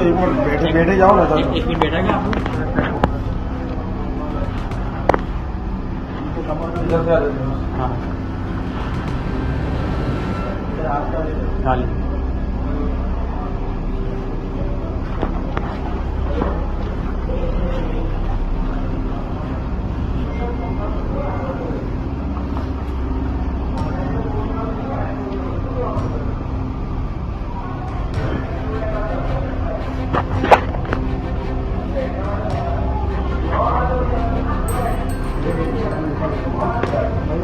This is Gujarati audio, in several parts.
तो एक मिनट बैठे बैठे जाओ ना एक मिनट बैठा क्या इधर से आ जाते हैं हाँ हाँ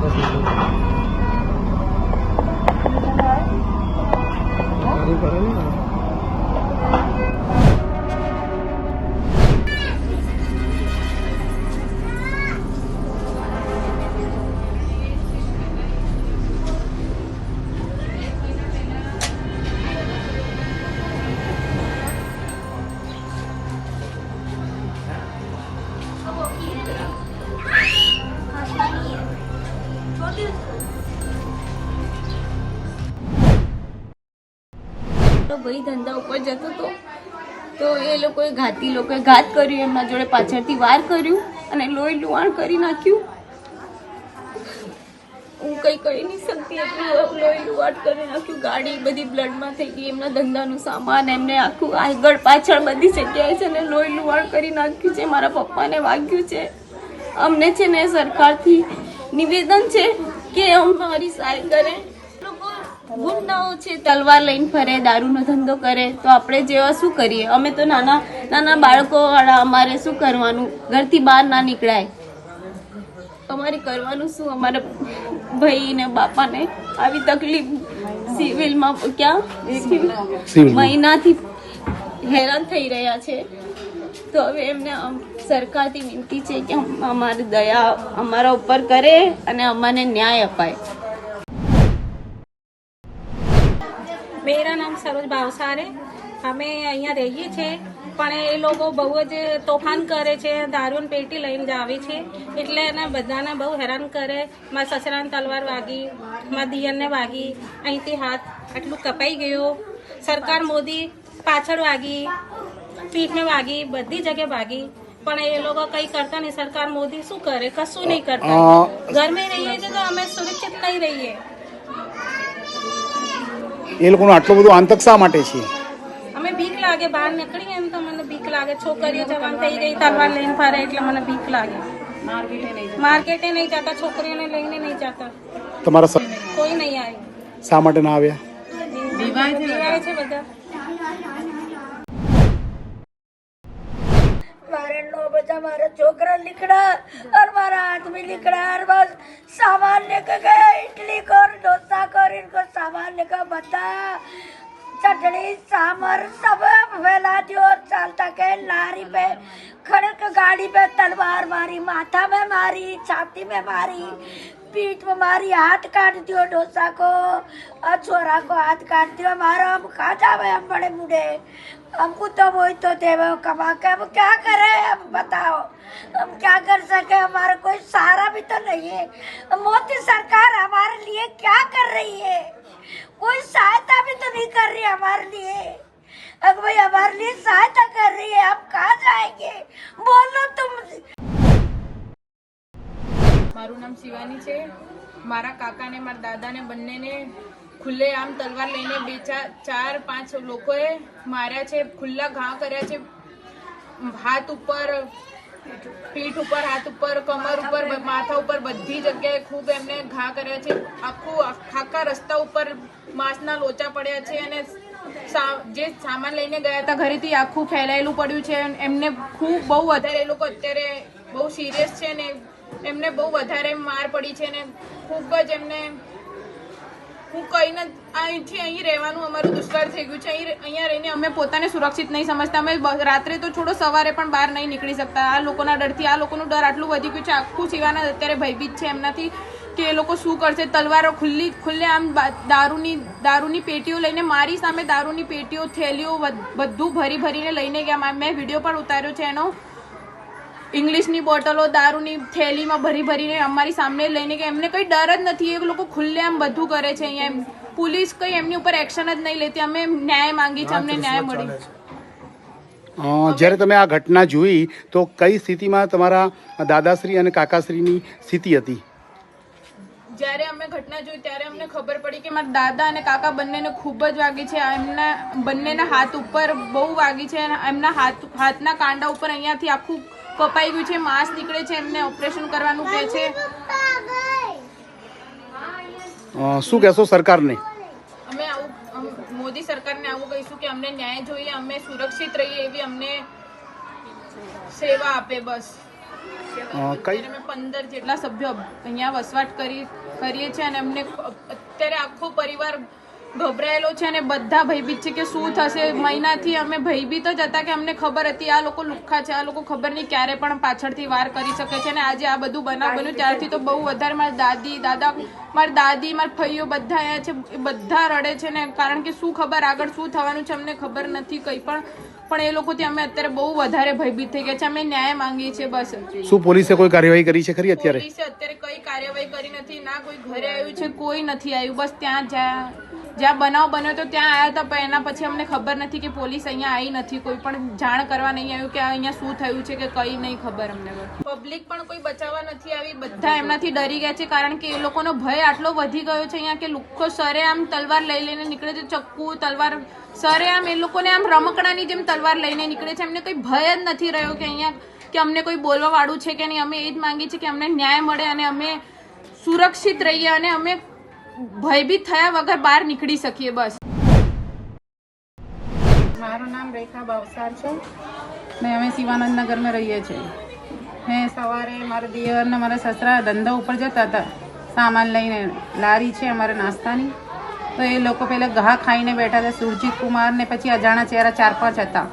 Thank you. ભાઈ ધંધા ઉપર જતો હતો તો એ લોકોએ ઘાતી લોકોએ ઘાત કર્યું, એમના જોડે પાછળથી વાર કર્યું અને લોહી લુહાણ કરી નાખ્યું. હું કંઈ કરી નહીં શકતી, એટલું લોહી લુહાણ કરી નાખ્યું. ગાડી બધી બ્લડમાં થઈ ગઈ, એમના ધંધાનું સામાન, એમને આખું આગળ પાછળ બધી જગ્યાએ છે ને લોહી લુહાણ કરી નાખ્યું છે. મારા પપ્પાને વાગ્યું છે. અમને છે ને સરકારથી નિવેદન છે કે અમારી સહાય કરે. ગુંડાઓ છે તલવાર લઈને ફરે દારૂનો ધંધો કરે તો આપણે જેવા શું કરીએ? અમે તો નાના નાના બાળકો વાળા અમારે શું કરવાનું? ઘરથી બહાર ના નીકળાય. અમારે કરવાનું શું? અમારા ભાઈ ને બાપાને આવી તકલીફ સિવિલમાં ક્યાં? મહિનાથી હેરાન થઈ રહ્યા છે. તો હવે એમને સરકારથી વિનંતી છે કે અમારી દયા અમારા ઉપર કરે અને અમને ન્યાય અપાય. સરોજ ભાવસારે અમે અહીંયા રહીએ છીએ પણ એ લોકો બહુ જ તોફાન કરે છે દારૂન પેટી લઈને જ આવે છે. એટલે એને બધાને બહુ હેરાન કરે. મારા સસરાને તલવાર વાગી મારા દિયરને વાગી અહીંથી હાથ આટલું કપાઈ ગયો. સરકાર મોદી પાછળ વાગી પીઠને વાગી બધી જગ્યાએ વાગી. પણ એ લોકો કંઈ કરતા નહીં. સરકાર મોદી શું કરે? કશું નહીં કરતા. ઘરમાં રહીએ છીએ તો અમે સુરક્ષિત નહીં રહીએ. એ લોકોનો આટલો બધો આંતક શા માટે છે? અમે બીક લાગે બહાર નીકળીએ એમ તો મને બીક લાગે. છોકરીઓ જવાન થઈ ગઈ તલવાર લઈને ફરે એટલે મને બીક લાગે. માર્કેટે નહીં જતા? છોકરીઓને લઈને નહીં જતા. તમારા કોઈ નહીં આવી શા માટે ના આવ્યા? દિવાળે છે બધા. મારે નો बचा मारा छोकरा लिखड़ा और मारा आदमी लिखड़ा और बस सामान लेके गए इडली को और डोसा को और इनको सामान लेकर बता चटनी सांभर सब फैला दियो और चालता के लारी पे खड़क गाड़ी पे तलवार मारी माथा में मारी छाती में मारी पीठ में मारी हाथ काट दियो डोसा को और छोरा को हाथ काट दियो मारो हम खा जावे हम बड़े बूढ़े हमको तो वही तो देवे कमा के हम क्या करें हम बताओ हम क्या कर सके हमारा कोई सहारा भी तो नहीं है मोदी सरकार हमारे लिए क्या कर रही है कोई सहायता भी तो नहीं कर रही हमारे लिए अगर भाई हमारे लिए सहायता कर रही है हम कहाँ जाएंगे बोलो तुम મારું નામ શિવાની છે મારા કાકાને મારા દાદાને બંનેને ખુલ્લે આમ તલવાર લઈને બે ચાર ચાર, પાંચ લોકોએ માર્યા છે, ખુલ્લા ઘા કર્યા છે. હાથ ઉપર, પીઠ ઉપર, હાથ ઉપર, કમર ઉપર માથા ઉપર બધી જગ્યાએ ખૂબ એમને ઘા કર્યા છે. આખું આખા રસ્તા ઉપર માંસના લોચા પડ્યા છે અને જે સામાન લઈને ગયા હતા ઘરેથી આખું ફેલાયેલું પડ્યું છે એમને ખૂબ બહુ વધારે એ લોકો અત્યારે બહુ સિરિયસ છે ને એમને બહુ વધારે માર પડી છે ને ખૂબ જ એમને હું કહીને અહીંથી અહીં રહેવાનું અમારું દુષ્કાળ થઈ ગયું છે. અહીં અહીંયા રહીને અમે પોતાને સુરક્ષિત નહીં સમજતા. અમે રાત્રે તો છોડો સવારે પણ બહાર નહીં નીકળી શકતા. આ લોકોના ડરથી, આ લોકોનું ડર આટલું વધી ગયું છે. આખું સિવાના અત્યારે ભયભીત છે એમનાથી કે એ લોકો શું કરશે? તલવારો ખુલ્લી, ખુલ્લે આમ દારૂની દારૂની પેટીઓ લઈને મારી સામે દારૂની પેટીઓ, થેલીઓ બધું ભરી ભરીને લઈને ગયા. મેં વીડિયો પણ ઉતાર્યો છે એનો. ઇંગ્લિશની બોટલો દારૂની થેલીમાં ભરી ભરીને અમારી સામે લઈને કે એમને કંઈ ડર જ નથી એ લોકો ખુલ્લે આમ બધું કરે છે અહીંયા એમ. પોલીસ કંઈ એમની ઉપર એક્શન જ નહીં લેતી અમે ન્યાય માંગી છે અમને ન્યાય મળી. જ્યારે તમે આ ઘટના જોઈ તો કઈ સ્થિતિમાં તમારા દાદાશ્રી અને કાકાશ્રીની સ્થિતિ હતી? જ્યારે અમે ઘટના જોઈ ત્યારે અમને ખબર પડી કે મારા દાદા અને કાકા બંનેને ખૂબ જ વાગી છે. એમના બંનેના હાથ ઉપર બહુ વાગી છે એમના હાથ હાથના કાંડા ઉપર અહીંયાથી આખું કપાઈ ગયું છે માંસ નીકળે છે એમને ઓપરેશન કરવાનું કહે છે. શું કહેશો સરકારને? અમે આવું મોદી સરકારને આવું કહીશું કે અમને ન્યાય જોઈએ અમે સુરક્ષિત રહીએ એવી અમને સેવા આપે બસ. કઈ? અમે પંદર જેટલા સભ્યો અહીંયા વસવાટ કરી કરીએ છીએ અને અમને અત્યારે આખો પરિવાર ગભરાયેલો છે અને બધા ભયભીત છે કે શું થશે? મહિનાથી અમે ભયભીત જ હતા કે અમને ખબર હતી. આ લોકો લુખ્ખા છે આ લોકો ખબર નહીં ક્યારે પણ પાછળથી વાર કરી શકે છે અને આજે આ બધું બનાવ બન્યું ત્યારથી તો બહુ વધારે મારી દાદી દાદા મારી દાદી મારા ફઈઓ બધા અહીંયા છે બધા રડે છે ને કારણ કે શું ખબર આગળ શું થવાનું છે અમને ખબર નથી કંઈ પણ. પણ એ લોકોથી અમે અત્યારે બહુ વધારે ભયભીત થઈ ગયા છે. અમે ન્યાય માંગીએ છીએ બસ. શું પોલીસે કોઈ કાર્યવાહી કરી છે ખરી અત્યારે? પોલીસે અત્યારે કઈ કાર્યવાહી કરી નથી. ના કોઈ ઘરે આવ્યું છે કોઈ નથી આવ્યું. બસ ત્યાં જ્યાં જ્યાં બનાવ બન્યો તો ત્યાં આવ્યા હતા પણ એના પછી અમને ખબર નથી કે પોલીસ અહીંયા આવી નથી. કોઈ પણ જાણ કરવા નહીં આવ્યું કે અહીંયા શું થયું છે કે કઈ નહીં ખબર અમને પબ્લિક પણ કોઈ બચાવવા નથી આવી બધા એમનાથી ડરી ગયા છે કારણ કે એ લોકોનો ભય આટલો વધી ગયો છે અહીંયા કે લોકો સરે આમ તલવાર લઈ લઈને નીકળે છે ચક્કુ તલવાર સરે આમ એ લોકોને આમ રમકડાની જેમ તલવાર લઈને નીકળે છે. એમને કોઈ ભય જ નથી રહ્યો કે અહીંયા કે અમને કોઈ બોલવા વાળું છે કે નહીં. અમે એ જ માંગીએ છીએ કે અમને ન્યાય મળે અને અમે સુરક્ષિત રહીએ અને અમે ભયભીત થયા વગર બહાર નીકળી શકીએ, બસ. મારું નામ રેખા બાવસાર છે. ને અમે શિવાનંદ નગરમાં રહીએ છીએ. મેં સવારે મારા દિયર ને મારા સસરા ધંધા ઉપર જતા હતા. સામાન લઈને લારી છે અમારે નાસ્તાની. તો એ લોકો પહેલાં ઘા ખાઈને બેઠા હતા, સુરજીત કુમાર ને પછી અજાણા ચહેરા ચાર પાંચ હતા.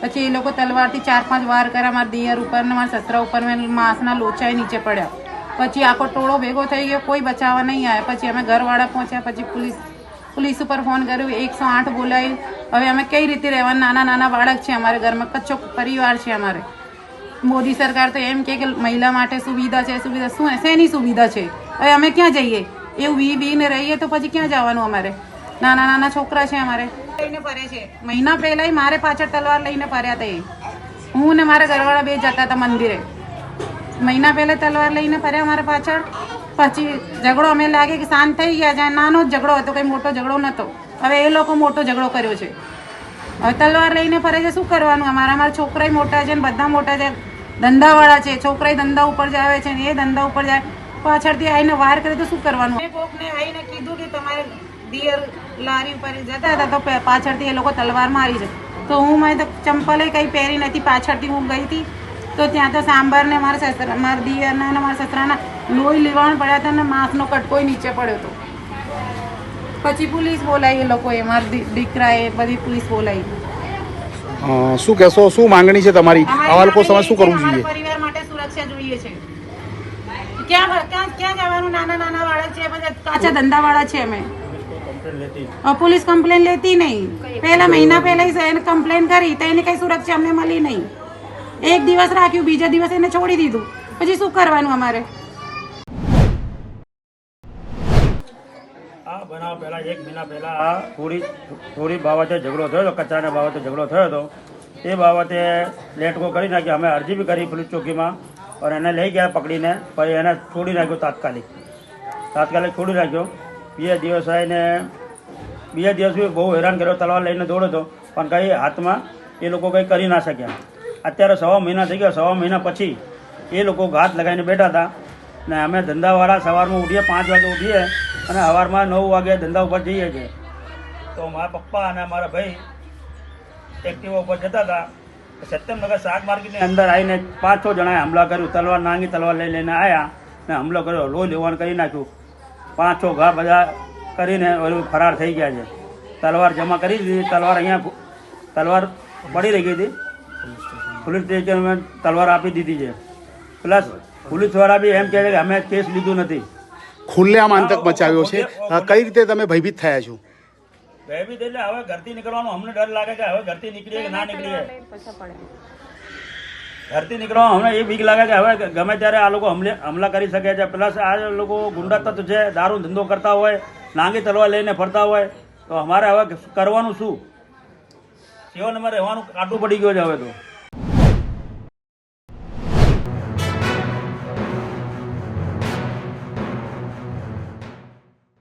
પછી એ લોકો તલવારથી ચાર પાંચ વાર કર્યા, મારા દિયર ઉપર ને મારા સસરા ઉપર મેં માંસના લોચાએ નીચે પડ્યા. પછી આખો ટોળો ભેગો થઈ ગયો, કોઈ બચાવવા નહીં આવ્યા પછી અમે ઘરવાળા પહોંચ્યા, પછી પોલીસ પોલીસ ઉપર ફોન કર્યો, એકસો આઠ બોલાવી હવે અમે કઈ રીતે રહેવાનું? નાના નાના બાળક છે અમારે ઘરમાં, કચ્છો પરિવાર છે અમારે. મોદી સરકાર તો એમ કે મહિલા માટે સુવિધા છે, સુવિધા. શું શેની સુવિધા છે? હવે અમે ક્યાં જઈએ? એવું વી બીને રહીએ તો પછી ક્યાં જવાનું અમારે? નાના નાના છોકરા છે અમારે. લઈને ફરે છે. મહિના પહેલાં મારે પાછળ તલવાર લઈને ફર્યા હતા એ. હું ને મારા ઘરવાળા બે જતા હતા મંદિરે. મહિના પહેલા તલવાર લઈને ફર્યા અમારા પાછળ. પછી ઝઘડો અમે લાગે કે શાંત થઈ ગયા જ્યાં નાનો જ ઝઘડો હતો, કંઈ મોટો ઝઘડો નહોતો. હવે એ લોકો મોટો ઝઘડો કર્યો છે. હવે તલવાર લઈને ફરે છે, શું કરવાનું? અમારા અમારા છોકરાય મોટા છે ને બધા મોટા છે. ધંધાવાળા છે. છોકરાય ધંધા ઉપર જાવે છે ને એ ધંધા ઉપર જાય. પાછળથી આવીને વાર કરે તો શું કરવાનું? મેં કોકને આવીને કીધું કે તમારે દિયર લારી ઉપર જતા હતા તો પાછળથી એ લોકો તલવાર મારી છે. તો હું મેં તો ચંપલે કંઈ પહેરી નથી. પાછળથી હું ગઈ હતી. તો ત્યાં તો સાંભર ને મારા સસરા મારા દિયરના અને મારા સસરાના લોહી લેવાણ પડ્યા હતા ને માંસનો કટકોય નીચે પડ્યો હતો. પછી પોલીસ બોલાવી એ લોકોએ મારા દીકરાએ બધી પોલીસ બોલાવી. શું કહેશો? શું માંગણી છે તમારી? આવા લોકો સમાજ શું કરવું જોઈએ? પરિવાર માટે સુરક્ષા જોઈએ છે. ક્યાં ક્યાં ક્યાં જવાનું? નાના નાના વાળા છે બધા કાચા ધંધા વાળા છે અમે. પોલીસ કમ્પ્લેન લેતી નહીં. પહેલા મહિના પહેલા એને કમ્પ્લેન કરી તો એને કઈ સુરક્ષા અમને મળી નહીં. એક દિવસ રાખ્યું, બીજા દિવસ એને છોડી દીધું. પછી શું કરવાનું અમારે? આ બનાવ પહેલા, એક મહિના પહેલા આ થોડી થોડી બાબતે ઝઘડો થયો હતો કચરાના બાબતે ઝઘડો થયો હતો. એ બાબતે લેટકો કરી નાખી અમે અરજી કરી પોલીસ ચોકીમાં અને એને લઈ ગયા પકડીને, પછી એને છોડી નાખ્યો તાત્કાલિક. તાત્કાલિક છોડી નાખ્યો. બીજા દિવસ આવીને બીજા દિવસ બી બહુ હેરાન કર્યો, તલવાર લઈને દોડ્યો હતો. પણ કંઈ હાથમાં એ લોકો કંઈ કરી ના શક્યા. અત્યારે સવા મહિના થઈ ગયા, સવા મહિના પછી એ લોકો ઘાત લગાવીને બેઠા હતા. ને અમે ધંધાવાળા સવારમાં ઉઠીએ, પાંચ વાગે ઉઠીએ અને સવારમાં નવ વાગે ધંધા ઉપર જઈએ છીએ. તો મારા પપ્પા અને મારા ભાઈ એક્ટિવા ઉપર જતા હતા. સત્યમનગર શાક માર્કેટની અંદર આવીને પાંચ છ જણાએ હમલા કર્યું, તલવાર નાંગી, તલવાર લઈ લઈને આવ્યા ને હમલો કર્યો, લોહી લેવાનું કરી નાખ્યું. પાંચ છ ઘા બધા કરીને ફરાર થઈ ગયા છે. તલવાર જમા કરી દીધી, તલવાર અહીંયા તલવાર પડી રહી ગઈ હતી. પોલીસ અમે તલવાર આપી દીધી છે. પ્લસ પોલીસવાળા બી એમ કહે છે કે અમે કેસ લીધું નથી. ખુલ્લેઆમ આતંક મચાવ્યો છે. કઈ રીતે તમે ભયભીત થયા છો? ભયભીત એટલે હવે ઘરથી નીકળવાનો અમને ડર લાગે કે હવે ઘરથી નીકળીએ કે ના નીકળીએ. ઘરથી નીકળવા અમને એ બીક લાગે કે હવે ગમે ત્યારે આ લોકો હમલે હમલા કરી શકે છે. પ્લસ આ લોકો ગુંડા તત્વ છે દારૂ ધંધો કરતા હોય નાંગી તલવાર લઈને ફરતા હોય તો અમારે હવે કરવાનું શું? સેવા અમારે રહેવાનું કાટું પડી ગયું છે હવે તો.